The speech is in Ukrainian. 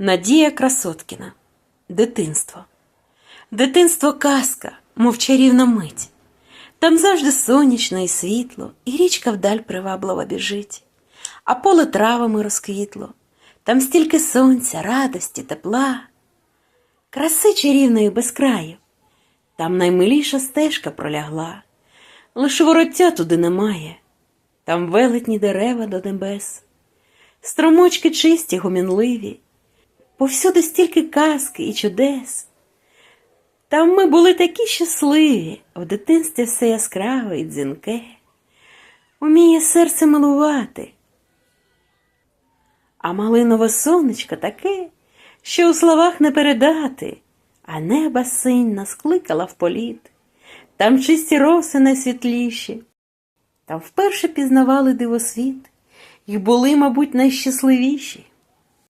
Надія Красоткіна. Дитинство. Дитинство казка, мов чарівна мить. Там завжди сонячно і світло, і річка вдаль привабливо біжить, а поле травами розквітло, там стільки сонця, радості, тепла, краси чарівної без краю. Там наймиліша стежка пролягла, лиш вороття туди немає, там велетні дерева до небес, струмочки чисті, гомінливі, повсюди стільки казки і чудес. Там ми були такі щасливі, в дитинстві все яскраве і дзвінке, уміє серце милувати. А малинове сонечко таке, що у словах не передати, а неба синь нас кликала в політ, там чисті роси найсвітліші, там вперше пізнавали дивосвіт, і були, мабуть, найщасливіші.